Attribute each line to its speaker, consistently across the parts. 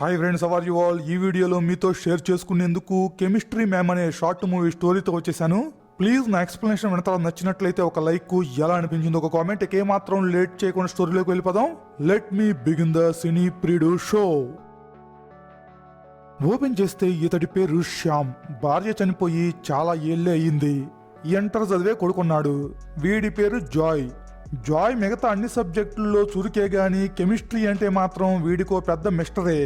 Speaker 1: Hi friends how are you all ఈ వీడియోలో మీతో షేర్ చేసుకునేందుకు కెమిస్ట్రీ మ్యామ్ అనే షార్ట్ మూవీ స్టోరీతో వచ్చేసాను. ప్లీజ్ నా ఎక్స్ప్లెనేషన్ వెనకాల నచ్చినట్లయితే ఒక లైక్ ఎలా అనిపించింది ఒక కామెంట్ ఏమాత్రం లేట్ చేయకుండా స్టోరీలోకి వెళ్ళిపోదాం. లెట్ మీ బిగిన్ ద సినీ ప్రీడు షో ఓపెన్ చేస్తే ఇతడి పేరు శ్యామ్. భార్య చనిపోయి చాలా ఏళ్ళే అయ్యింది ఎంటర్ చదివే కొడుకున్నాడు. వీడి పేరు జాయ్. జాయ్ మిగతా అన్ని సబ్జెక్టుల్లో చురుకే గాని కెమిస్ట్రీ అంటే మాత్రం వీడికో పెద్ద మిస్టరే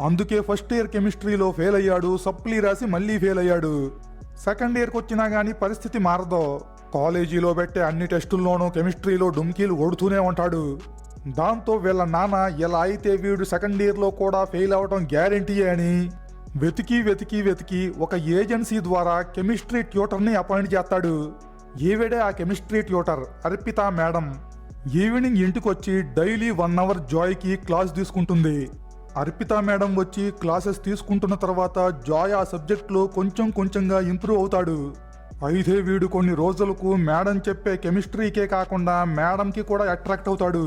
Speaker 1: అందుకే ఫస్ట్ ఇయర్ కెమిస్ట్రీలో ఫెయిల్ అయ్యాడు సప్లీ రాసి మళ్ళీ ఫెయిల్ అయ్యాడు. సెకండ్ ఇయర్కి వచ్చినా కానీ పరిస్థితి మారదు. కాలేజీలో పెట్టే అన్ని టెస్టుల్లోనూ కెమిస్ట్రీలో డుమ్కీలు కొడుతూనే ఉంటాడు. దాంతో వీళ్ళ నాన్న ఎలా అయితే వీడు సెకండ్ ఇయర్లో కూడా ఫెయిల్ అవడం గ్యారంటీ అని వెతికి వెతికి వెతికి ఒక ఏజెన్సీ ద్వారా కెమిస్ట్రీ ట్యూటర్ని అపాయింట్ చేస్తాడు. ఈవిడే ఆ chemistry tutor Arpita madam. Evening ఇంటికొచ్చి డైలీ వన్ అవర్ జాయ్కి క్లాస్ తీసుకుంటుంది. అర్పిత మేడం వచ్చి క్లాసెస్ తీసుకుంటున్న తర్వాత జాయ్ ఆ సబ్జెక్ట్లో కొంచెం కొంచెంగా ఇంప్రూవ్ అవుతాడు. అయితే వీడు కొన్ని రోజులకు మేడం చెప్పే కెమిస్ట్రీకే కాకుండా మేడంకి కూడా అట్రాక్ట్ అవుతాడు.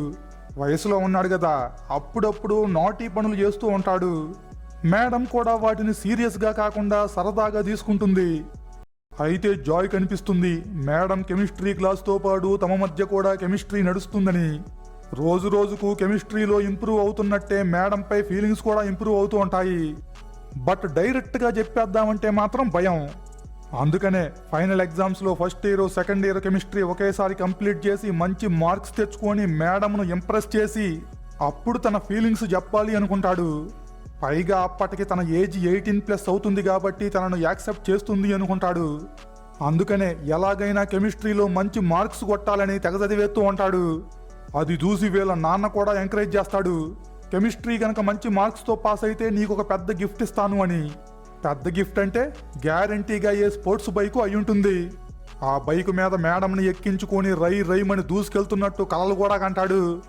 Speaker 1: వయసులో ఉన్నాడు కదా అప్పుడప్పుడు నాటీ పనులు చేస్తూ ఉంటాడు. మేడం కూడా వాటిని సీరియస్గా కాకుండా సరదాగా తీసుకుంటుంది. అయితే జాయ్ కనిపిస్తుంది మేడం కెమిస్ట్రీ క్లాస్తో పాటు తమ మధ్య కూడా కెమిస్ట్రీ నడుస్తుందని. రోజు రోజుకు కెమిస్ట్రీలో ఇంప్రూవ్ అవుతున్నట్టే మేడంపై ఫీలింగ్స్ కూడా ఇంప్రూవ్ అవుతూ ఉంటాయి. బట్ డైరెక్ట్గా చెప్పేద్దామంటే మాత్రం భయం. అందుకనే ఫైనల్ ఎగ్జామ్స్లో first year second year chemistry ఒకేసారి కంప్లీట్ చేసి మంచి మార్క్స్ తెచ్చుకొని మేడంను ఇంప్రెస్ చేసి అప్పుడు తన ఫీలింగ్స్ చెప్పాలి అనుకుంటాడు. పైగా అప్పటికి తన ఏజ్ ఎయిటీన్ ప్లస్ అవుతుంది కాబట్టి తనను యాక్సెప్ట్ చేస్తుంది అనుకుంటాడు. అందుకనే ఎలాగైనా కెమిస్ట్రీలో మంచి మార్క్స్ కొట్టాలని తెగ చదివేస్తూ ఉంటాడు. అది చూసి వీళ్ళ నాన్న కూడా ఎంకరేజ్ చేస్తాడు. కెమిస్ట్రీ గనక మంచి మార్క్స్తో పాస్ అయితే నీకు ఒక పెద్ద గిఫ్ట్ ఇస్తాను అని. పెద్ద గిఫ్ట్ అంటే గ్యారంటీగా ఏ స్పోర్ట్స్ బైకు అయి ఉంటుంది. ఆ బైక్ మీద మేడంని ఎక్కించుకొని రై రైమని దూసుకెళ్తున్నట్టు కలలు కూడా కంటాడు.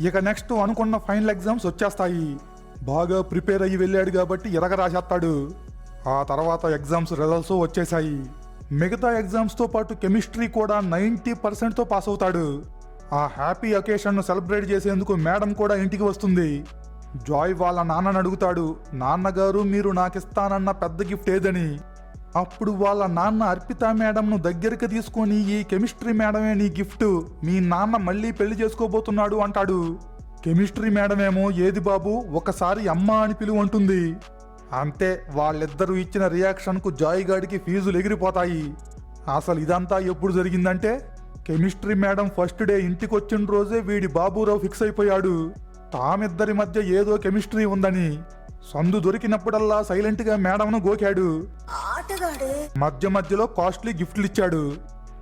Speaker 1: ఇక నెక్స్ట్ అనుకున్న ఫైనల్ ఎగ్జామ్స్ వచ్చేస్తాయి. బాగా ప్రిపేర్ అయ్యి వెళ్ళాడు కాబట్టి ఇరగ రాసేస్తాడు ఆ తర్వాత ఎగ్జామ్స్ రిజల్ట్స్ వచ్చేసాయి మిగతా ఎగ్జామ్స్తో పాటు కెమిస్ట్రీ కూడా నైంటీ పర్సెంట్తో పాస్ అవుతాడు. ఆ హ్యాపీ అకేషన్ను సెలబ్రేట్ చేసేందుకు మేడం కూడా ఇంటికి వస్తుంది. జాయ్ వాళ్ళ నాన్నని అడుగుతాడు నాన్నగారు మీరు నాకిస్తానన్న పెద్ద గిఫ్ట్ ఏదని. అప్పుడు వాళ్ళ నాన్న అర్పిత మేడంను దగ్గరికి తీసుకొని ఈ కెమిస్ట్రీ మేడమే నీ గిఫ్ట్ మీ నాన్న మళ్ళీ పెళ్ళి చేసుకోబోతున్నాడు అంటాడు. కెమిస్ట్రీ మేడమేమో ఏది బాబు? ఒకసారి అమ్మ అని పిలువ అంటుంది అంతే వాళ్ళిద్దరూ ఇచ్చిన రియాక్షన్కు జాయ్ గాడికి ఫీజులు ఎగిరిపోతాయి. అసలు ఇదంతా ఎప్పుడు జరిగిందంటే కెమిస్ట్రీ మేడం ఫస్ట్ డే ఇంటికి వచ్చిన రోజే వీడి బాబురావు ఫిక్స్ అయిపోయాడు. తామిద్దరి మధ్య ఏదో కెమిస్ట్రీ ఉందని. సందు దొరికినప్పుడల్లా సైలెంట్గా మేడంను గోకాడు. మధ్య మధ్యలో కాస్ట్లీ గిఫ్ట్లు ఇచ్చాడు.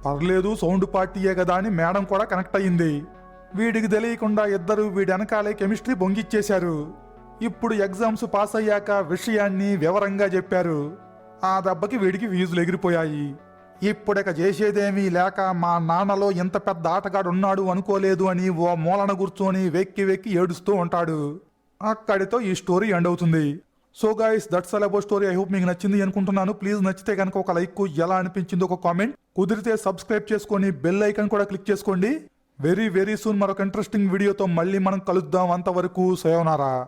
Speaker 1: పర్లేదు సౌండ్ పార్టీయే కదా అని మేడం కూడా కనెక్ట్ అయ్యింది వీడికి తెలియకుండా ఇద్దరు వీడి వెనకాలే కెమిస్ట్రీ బొంగిచ్చేశారు. ఇప్పుడు ఎగ్జామ్స్ పాస్ అయ్యాక విషయాన్ని వివరంగా చెప్పారు. ఆ దెబ్బకి వీడికి ఫీజులు ఎగిరిపోయాయి. ఇప్పుడిక చేసేదేమీ లేక మా నాన్నలో ఇంత పెద్ద ఆటగాడు ఉన్నాడు అనుకోలేదు అని ఓ మూలన కూర్చొని వెక్కి వెక్కి ఏడుస్తూ ఉంటాడు. అక్కడితో ఈ స్టోరీ ఎండ్ అవుతుంది. So guys that's all about story I hope మీకు నచ్చింది అనుకుంటున్నాను. ప్లీజ్ నచ్చితే కనుక ఒక లైక్ ఎలా అనిపించింది ఒక కామెంట్ కుదిరితే సబ్స్క్రైబ్ చేసుకొని బెల్ ఐకన్ కూడా క్లిక్ చేసుకోండి. వెరీ వెరీ సూన్ మరొక ఇంట్రెస్టింగ్ వీడియోతో మళ్ళీ మనం కలుద్దాం అంతవరకు. సయోనారా